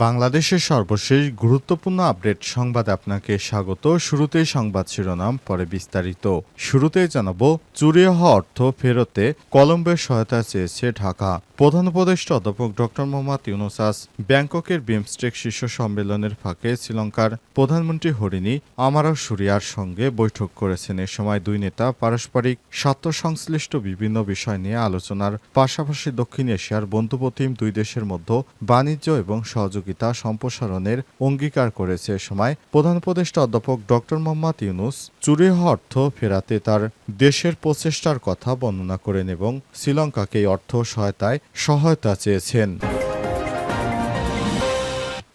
বাংলাদেশের সর্বশেষ গুরুত্বপূর্ণ আপডেট সংবাদ আপনাকে স্বাগত। শুরুতেই সংবাদ শিরোনাম, পরে বিস্তারিত। শুরুতেই জানাব, চুরি হওয়া অর্থ ফেরতে কলম্বের সহায়তা চেয়েছে ঢাকা। প্রধান উপদেষ্টা অধ্যাপক ডক্টর মোহাম্মদ ইউনুসাস ব্যাংককের বিমস্টেক শীর্ষ সম্মেলনের ফাঁকে শ্রীলঙ্কার প্রধানমন্ত্রী হরিণী আমারা সুরিয়ার সঙ্গে বৈঠক করেছেন। এ সময় দুই নেতা পারস্পরিক স্বার্থ সংশ্লিষ্ট বিভিন্ন বিষয় নিয়ে আলোচনার পাশাপাশি দক্ষিণ এশিয়ার বন্ধুপ্রতিম দুই দেশের মধ্যে বাণিজ্য এবং সহযোগিতা সম্প্রসারণের অঙ্গীকার করেছে এ সময় প্রধান উপদেষ্টা অধ্যাপক ড মোহাম্মদ ইউনুস চুরি হওয়া অর্থ ফেরাতে তার দেশের প্রচেষ্টার কথা বর্ণনা করেন এবং শ্রীলঙ্কাকে অর্থ সহায়তায় সহায়তা চেয়েছেন।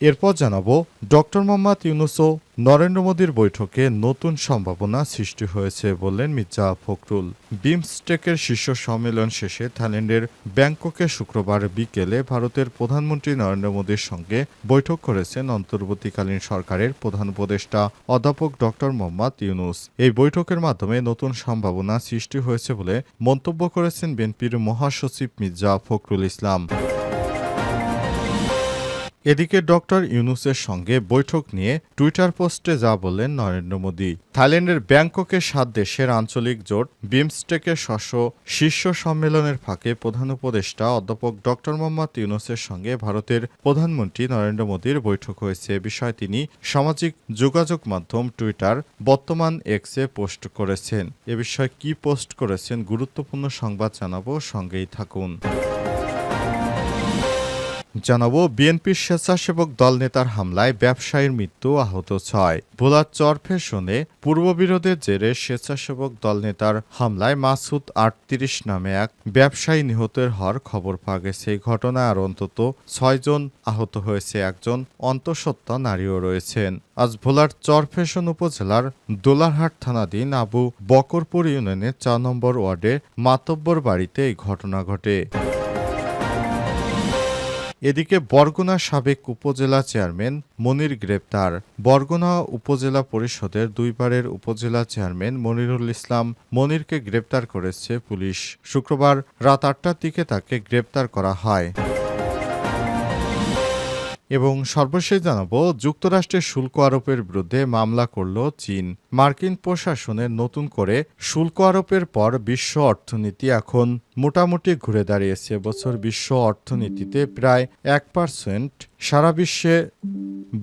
এরপর জানাব, ডক্টর মোহাম্মদ ইউনুসও নরেন্দ্র মোদীর বৈঠকে নতুন সম্ভাবনা সৃষ্টি হয়েছে বললেন মির্জা ফখরুল। বিমস্টেকের শীর্ষ সম্মেলন শেষে থাইল্যান্ডের ব্যাংককে শুক্রবার বিকেলে ভারতের প্রধানমন্ত্রী নরেন্দ্র মোদীর সঙ্গে বৈঠক করেছেন অন্তর্বর্তীকালীন সরকারের প্রধান উপদেষ্টা অধ্যাপক ডক্টর মোহাম্মদ ইউনুস। এই বৈঠকের মাধ্যমে নতুন সম্ভাবনা সৃষ্টি হয়েছে বলে মন্তব্য করেছেন বিএনপির মহাসচিব মির্জা ফখরুল ইসলাম। এদিকে ডক্টর ইউনুসের সঙ্গে বৈঠক নিয়ে টুইটার পোস্টে যা বললেন নরেন্দ্র মোদী। থাইল্যান্ডের ব্যাংককে সাত দেশের আঞ্চলিক জোট বিমস্টেকের শস্য শীর্ষ সম্মেলনের ফাঁকে প্রধান উপদেষ্টা অধ্যাপক ডক্টর মোহাম্মদ ইউনুসের সঙ্গে ভারতের প্রধানমন্ত্রী নরেন্দ্র মোদীর বৈঠক হয়েছে। বিষয়ে তিনি সামাজিক যোগাযোগ মাধ্যম টুইটার বর্তমান এক্সে পোস্ট করেছেন। এ বিষয়ে কি পোস্ট করেছেন, গুরুত্বপূর্ণ সংবাদ জানাব, সঙ্গেই থাকুন। জানাব, বিএনপির স্বেচ্ছাসেবক দল নেতার হামলায় ব্যবসায়ীর মৃত্যু আহত ছয়। ভোলার চরফেশনে পূর্ববিরোধের জেরে স্বেচ্ছাসেবক দল নেতার হামলায় মাসুদ আটত্রিশ নামে এক ব্যবসায়ী নিহতের হওয়ার খবর পাওয়া গেছে। এই ঘটনায় আর অন্তত ছয়জন আহত হয়েছে, একজন অন্তঃসত্ত্বা নারীও রয়েছেন। আজ ভোলার চরফেশন উপজেলার দোলারহাট থানাধীন আবু বকরপুর ইউনিয়নের চার নম্বর ওয়ার্ডে মাতব্বর বাড়িতে এই ঘটনা ঘটে। এদিকে বরগুনা সাবেক উপজেলা চেয়ারম্যান মনির গ্রেপ্তার। বরগুনা উপজেলা পরিষদের দুইবারের উপজেলা চেয়ারম্যান মনিরুল ইসলাম মনিরকে গ্রেপ্তার করেছে পুলিশ। শুক্রবার রাত আটটার দিকে তাকে গ্রেপ্তার করা হয়। এবং সর্বশেষ জানাব, যুক্তরাষ্ট্রের শুল্ক আরোপের বিরুদ্ধে মামলা করল চীন। মার্কিন প্রশাসনের নতুন করে শুল্ক আরোপের পর বিশ্ব অর্থনীতি এখন মোটামুটি ঘুরে দাঁড়িয়েছে। বছর বিশ্ব অর্থনীতিতে প্রায় এক পার্সেন্ট সারা বিশ্বে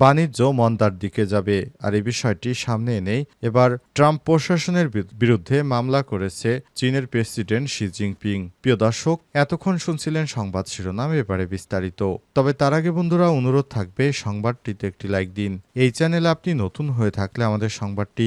বাণিজ্য মন্দার দিকে যাবে। আর এই বিষয়টি সামনে এনেই এবার ট্রাম্প প্রশাসনের বিরুদ্ধে মামলা করেছে চীনের প্রেসিডেন্ট শি জিনপিং। প্রিয় দর্শক, এতক্ষণ শুনছিলেন সংবাদ শিরোনাম, এবারে বিস্তারিত। তবে তার আগে বন্ধুরা, অনুরোধ থাকবে, সংবাদটিতে একটি লাইক দিন। এই চ্যানেলে আপনি নতুন হয়ে থাকলে আমাদের সংবাদটি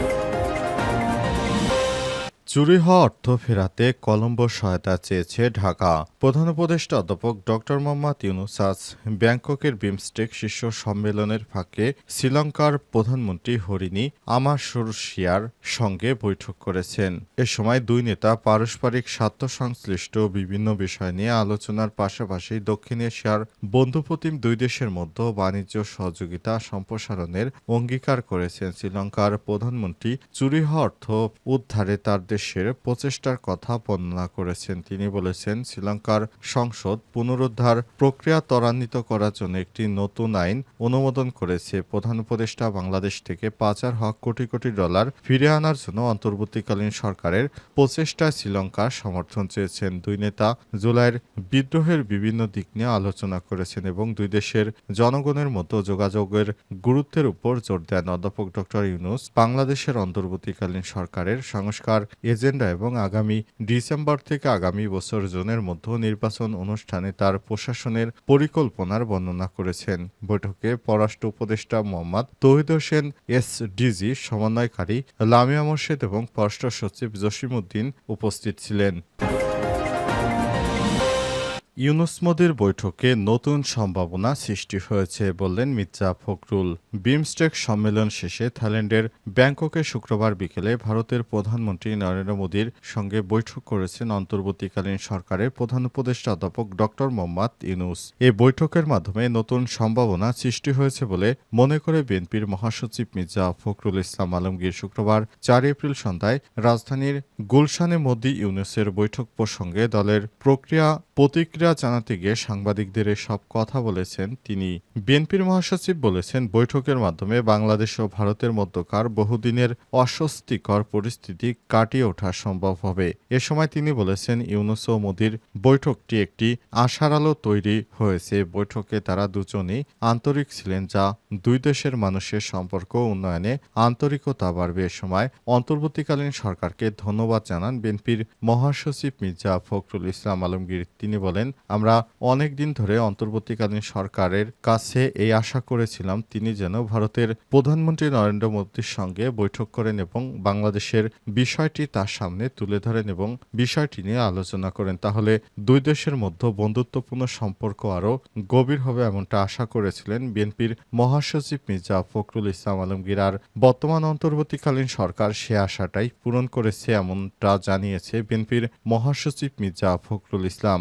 চুরি হওয়া অর্থ ফেরাতে কলম্বো সহায়তা চেয়েছে ঢাকা। প্রধান উপদেষ্টা অধ্যাপক ডক্টর মোহাম্মদ ইউনুসাস ব্যাংককের বিমস্টেক শীর্ষ সম্মেলনের ফাঁকে শ্রীলঙ্কার প্রধানমন্ত্রী হরিণী আমার সুরশিয়ার সঙ্গে বৈঠক করেছেন। এ সময় দুই নেতা পারস্পরিক স্বার্থ সংশ্লিষ্ট বিভিন্ন বিষয় নিয়ে আলোচনার পাশাপাশি দক্ষিণ এশিয়ার বন্ধুপ্রতিম দুই দেশের মধ্যে বাণিজ্য সহযোগিতা সম্প্রসারণের অঙ্গীকার করেছেন শ্রীলঙ্কার প্রধানমন্ত্রী। চুরি হওয়া অর্থ উদ্ধারে তার দেশের প্রচেষ্টার কথা বর্ণনা করেছেন। তিনি বলেছেন, শ্রীলঙ্কার সংসদ পুনরুদ্ধার প্রক্রিয়া ত্বরান্বিত করার জন্য একটি নতুন আইন অনুমোদন করেছে। প্রধান উপদেষ্টা বাংলাদেশ থেকে পাচার হক কোটি কোটি ডলার ফিরে আনার জন্য অন্তর্বর্তীকালীন সরকারের প্রচেষ্টায় শ্রীলঙ্কার সমর্থন চেয়েছেন। দুই নেতা জুলাইয়ের বিদ্রোহের বিভিন্ন দিক নিয়ে আলোচনা করেছেন এবং দুই দেশের জনগণের মতো যোগাযোগের গুরুত্বের উপর জোর দেন। অধ্যাপক ডক্টর ইউনুস বাংলাদেশের অন্তর্বর্তীকালীন সরকারের সংস্কার এজেন্ডা এবং আগামী ডিসেম্বর থেকে আগামী বছর জুনের মধ্যে নির্বাচন অনুষ্ঠানে তার প্রশাসনের পরিকল্পনার বর্ণনা করেছেন। বৈঠকে পররাষ্ট্র উপদেষ্টা মোহাম্মদ তৌহিদ হোসেন এস ডিজি সমন্বয়কারী লামিয়া মোর্শেদ এবং পররাষ্ট্র সচিব জসিম উদ্দিন উপস্থিত ছিলেন। ইউনুস মোদির বৈঠকে নতুন সম্ভাবনা সৃষ্টি হয়েছে বললেন মির্জা ফখরুল। বিমস্টেক সম্মেলন শেষে থাইল্যান্ডের ব্যাংককে শুক্রবার বিকেলে ভারতের প্রধানমন্ত্রী নরেন্দ্র মোদীর সঙ্গে বৈঠক করেছেন অন্তর্বর্তীকালীন সরকারের প্রধান উপদেষ্টা অধ্যাপক ড মোহাম্মদ ইউনুস। এই বৈঠকের মাধ্যমে নতুন সম্ভাবনা সৃষ্টি হয়েছে বলে মনে করে বিএনপির মহাসচিব মির্জা ফখরুল ইসলাম আলমগীর শুক্রবার চার এপ্রিল সন্ধ্যায় রাজধানীর গুলশানে মোদি ইউনুসের বৈঠক প্রসঙ্গে দলের প্রক্রিয়া প্রতিক্রিয়া জানাতে গিয়ে সাংবাদিকদের সব কথা বলেছেন তিনি। বিএনপির মহাসচিব বলেছেন, বৈঠকের মাধ্যমে বাংলাদেশ ও ভারতের মধ্যকার বহুদিনের অস্বস্তিকর পরিস্থিতি কাটিয়ে ওঠা সম্ভব হবে। এ সময় তিনি বলেছেন, ইউনুস ও মোদির বৈঠকটি একটি আশার আলো তৈরি হয়েছে। বৈঠকে তারা দুজনেই আন্তরিক ছিলেন, যা দুই দেশের মানুষের সম্পর্ক উন্নয়নে আন্তরিকতা বাড়বে। এ সময় অন্তর্বর্তীকালীন সরকারকে ধন্যবাদ জানান বিএনপির মহাসচিব মির্জা ফখরুল ইসলাম আলমগীর। তিনি বলেন, আমরা অনেক দিন ধরে অন্তর্বর্তীকালীন সরকারের কাছে এই আশা করেছিলাম তিনি যেন ভারতের প্রধানমন্ত্রী নরেন্দ্র মোদীর সঙ্গে বৈঠক করেন এবং বাংলাদেশের বিষয়টি তার সামনে তুলে ধরেন এবং বিষয়টি নিয়ে আলোচনা করেন। তাহলে দুই দেশের মধ্যে বন্ধুত্বপূর্ণ সম্পর্ক আরও গভীর হবে এমনটা আশা করেছিলেন বিএনপির মহাসচিব মির্জা ফখরুল ইসলাম আলমগীর। আর বর্তমান অন্তর্বর্তীকালীন সরকার সে আশাটাই পূরণ করেছে এমনটা জানিয়েছে বিএনপির মহাসচিব মির্জা ফখরুল ইসলাম।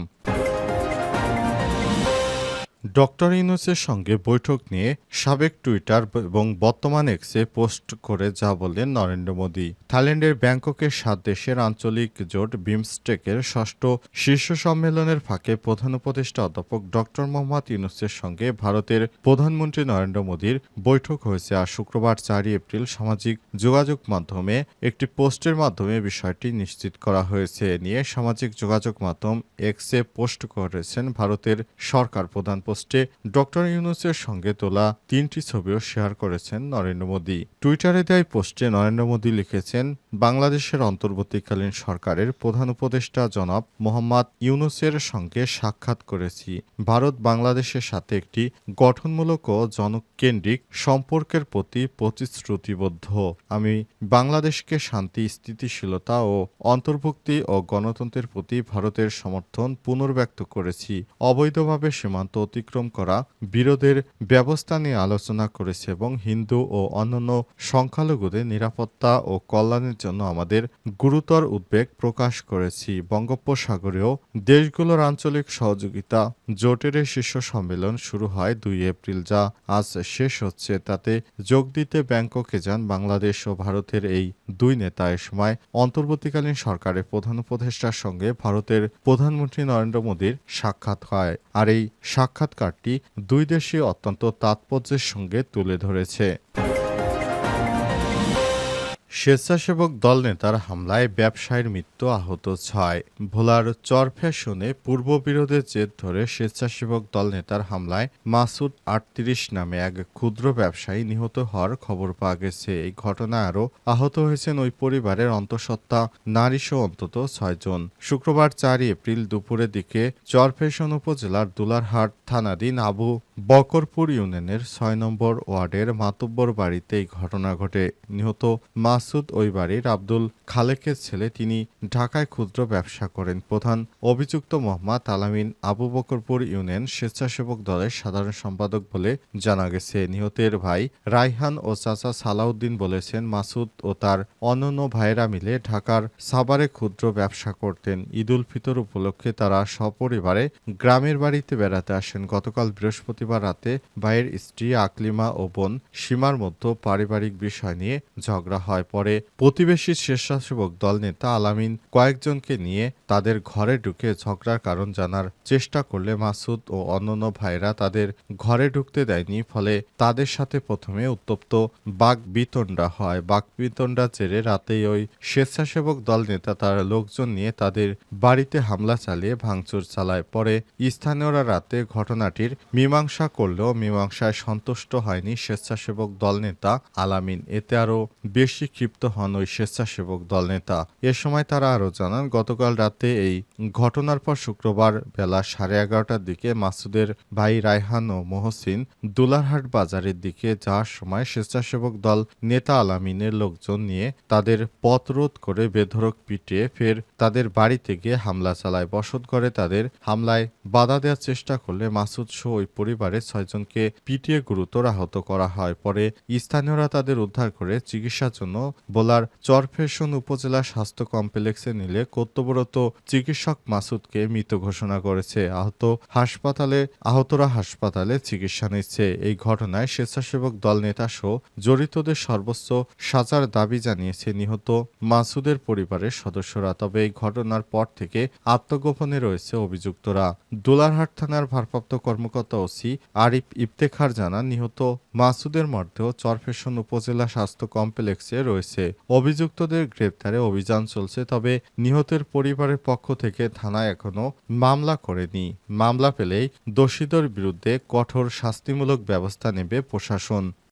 ডক্টর ইউনুসের সঙ্গে বৈঠক নিয়ে সাবেক টুইটার এবং বর্তমান এক্সে পোস্ট করে যা বললেন নরেন্দ্র মোদী। থাইল্যান্ডের ব্যাংককের সাত দেশের আঞ্চলিক জোট বিমস্টেকের ষষ্ঠ শীর্ষ সম্মেলনের ফাঁকে প্রধান উপদেষ্টা অধ্যাপক ডক্টর মোহাম্মদ ইউনুসের সঙ্গে ভারতের প্রধানমন্ত্রী নরেন্দ্র মোদীর বৈঠক হয়েছে আর শুক্রবার চারই এপ্রিল সামাজিক যোগাযোগ মাধ্যমে। একটি পোস্টের মাধ্যমে বিষয়টি নিশ্চিত করা হয়েছে। নিয়ে সামাজিক যোগাযোগ মাধ্যম এক্সে পোস্ট করেছেন ভারতের সরকার প্রধান পোস্টে ডক্টর ইউনুসের সঙ্গে তোলা তিনটি ছবিও শেয়ার করেছেন নরেন্দ্র মোদী। টুইটারে দেয় পোস্টে নরেন্দ্র মোদী লিখেছেন বাংলাদেশের অন্তর্বর্তীকালীন সরকারের প্রধান উপদেষ্টা জনাব মোহাম্মদ ইউনুসের সঙ্গে সাক্ষাৎ করেছি। ভারত বাংলাদেশের সাথে একটি গঠনমূলক ও জনকেন্দ্রিক সম্পর্কের প্রতি প্রতিশ্রুতিবদ্ধ। আমি বাংলাদেশকে শান্তি, স্থিতিশীলতা ও অন্তর্ভুক্তি ও গণতন্ত্রের প্রতি ভারতের সমর্থন পুনর্ব্যক্ত করেছি। অবৈধভাবে সীমান্ত অতিক্রম করা, বিরোধের ব্যবস্থা নিয়ে আলোচনা করেছে এবং হিন্দু ও অন্যান্য সংখ্যালঘুদের নিরাপত্তা ও কল্যাণের জন্য আমাদের গুরুতর উদ্বেগ প্রকাশ করেছি। বঙ্গোপসাগরীয় দেশগুলোর আঞ্চলিক সহযোগিতা জোটের শীর্ষ সম্মেলন শুরু হয় দুই এপ্রিল, যা আজ শেষ হচ্ছে। তাতে যোগ দিতে ব্যাংককে যান বাংলাদেশ ও ভারতের এই দুই নেতা। এ সময় অন্তর্বর্তীকালীন সরকারের প্রধান উপদেষ্টার সঙ্গে ভারতের প্রধানমন্ত্রী নরেন্দ্র মোদীর সাক্ষাৎ হয়। আর এই সাক্ষাৎকারটি দুই দেশে অত্যন্ত তাৎপর্যের সঙ্গে তুলে ধরেছে। স্বেচ্ছাসেবক দল নেতার হামলায় ব্যবসায়ীর মৃত্যু আহত ছয়। ভোলার চরফ্যাশনে পূর্ব বিরোধের জের ধরে স্বেচ্ছাসেবক দল নেতার হামলায় মাসুদ আটত্রিশ নামে এক ক্ষুদ্র ব্যবসায়ী নিহত হওয়ার খবর পাওয়া গেছে। এই ঘটনায় আরও আহত হয়েছেন ওই পরিবারের অন্তঃসত্ত্বা নারীসহ অন্তত ছয়জন শুক্রবার চারই এপ্রিল দুপুরের দিকে চরফ্যাশন উপজেলার দুলারহাট থানাধীন আবু বকরপুর ইউনিয়নের ছয় নম্বর ওয়ার্ডের মাতব্বর বাড়িতে এই ঘটনা ঘটে। নিহত মাসুদ ওই বাড়ির আব্দুল খালেকের ছেলে। তিনি ঢাকায় ক্ষুদ্র ব্যবসা করেন। প্রধান অভিযুক্ত মোহাম্মদ আলামিন আবু বকরপুর ইউনিয়ন স্বেচ্ছাসেবক দলের সাধারণ সম্পাদক বলে জানা গেছে। নিহতের ভাই রাইহান ও চাচা সালাউদ্দিন বলেছেন মাসুদ ও তার অন্যান্য ভাইয়েরা মিলে ঢাকার সাভারে ক্ষুদ্র ব্যবসা করতেন। ঈদুল ফিতর উপলক্ষে তারা সপরিবারে গ্রামের বাড়িতে বেড়াতে আসেন। গতকাল বৃহস্পতিবার রাতে ভাইয়ের স্ত্রী আকলিমা ও বোন সীমার মধ্যে পারিবারিক বিষয় নিয়ে ঝগড়া হয়। পরে প্রতিবেশী স্বেচ্ছাসেবক দল নেতা আলামিন কয়েকজনকে নিয়ে তাদের ঘরে ঢুকে ঝগড়ার কারণ জানার চেষ্টা করলে মাসুদ ও অন্যান্য ভাইরা তাদের ঘরে ঢুকতে দেয়নি, ফলে তাদের সাথে প্রথমে উত্তপ্ত বাঘ বিতণ্ডা হয়। বাঘ বিতণ্ডা জেরে রাতেই ওই স্বেচ্ছাসেবক দল নেতা তার লোকজন নিয়ে তাদের বাড়িতে হামলা চালিয়ে ভাঙচুর চালায়। পরে স্থানীয়রা রাতে ঘটনাটির মীমাংসা করলেও মীমাংসায় সন্তুষ্ট হয়নি স্বেচ্ছাসেবক দল নেতা আলামিন। এতে আরও বেশি ক্ষিপ্ত হন ওই স্বেচ্ছাসেবক দল নেতা। এ সময় তারা আরও জানান, গতকাল রাতে এই ঘটনার পর শুক্রবার বেলা সাড়ে এগারোটার দিকে মাসুদের ভাই রায়হান ও মহসিন দুলারহাট বাজারের দিকে যাওয়ার সময় স্বেচ্ছাসেবক দল নেতা আলামিনের লোকজন নিয়ে তাদের পথ রোধ করে বেধড়ক পিটিয়ে ফের তাদের বাড়িতে গিয়ে হামলা চালায়। বসত করে তাদের হামলায় বাধা দেওয়ার চেষ্টা করলে মাসুদ সহ ওই পরিবারের ছয়জনকে পিটিয়ে গুরুতর আহত করা হয়। পরে স্থানীয়রা তাদের উদ্ধার করে চিকিৎসার জন্য বোলার চরফেশন উপজেলা স্বাস্থ্য কমপ্লেক্সে নিলে কর্তব্যরত চিকিৎসক মাসুদকে মৃত ঘোষণা করেছে। আহত হাসপাতালে, আহতরা হাসপাতালে চিকিৎসা নিচ্ছে। এই ঘটনায় স্বেচ্ছাসেবক দল নেতা সহ জড়িতদের সর্বোচ্চ সাজার দাবি জানিয়েছে নিহত মাসুদের পরিবারের সদস্যরা। তবে এই ঘটনার পর থেকে আত্মগোপনে রয়েছে অভিযুক্তরা। দোলারহাট থানার ভারপ্রাপ্ত কর্মকর্তা ওসি আরিফ ইফতেখার জানান, নিহত মাসুদের মধ্যেও চরফেশন উপজেলা স্বাস্থ্য কমপ্লেক্সে রয়েছে। অভিযুক্তদের গ্রেপ্তারে অভিযান চলছে, তবে নিহতের পরিবারের পক্ষ থেকে থানায় এখনও মামলা করেনি। মামলা পেলেই দোষীদের বিরুদ্ধে কঠোর শাস্তিমূলক ব্যবস্থা নেবে প্রশাসন।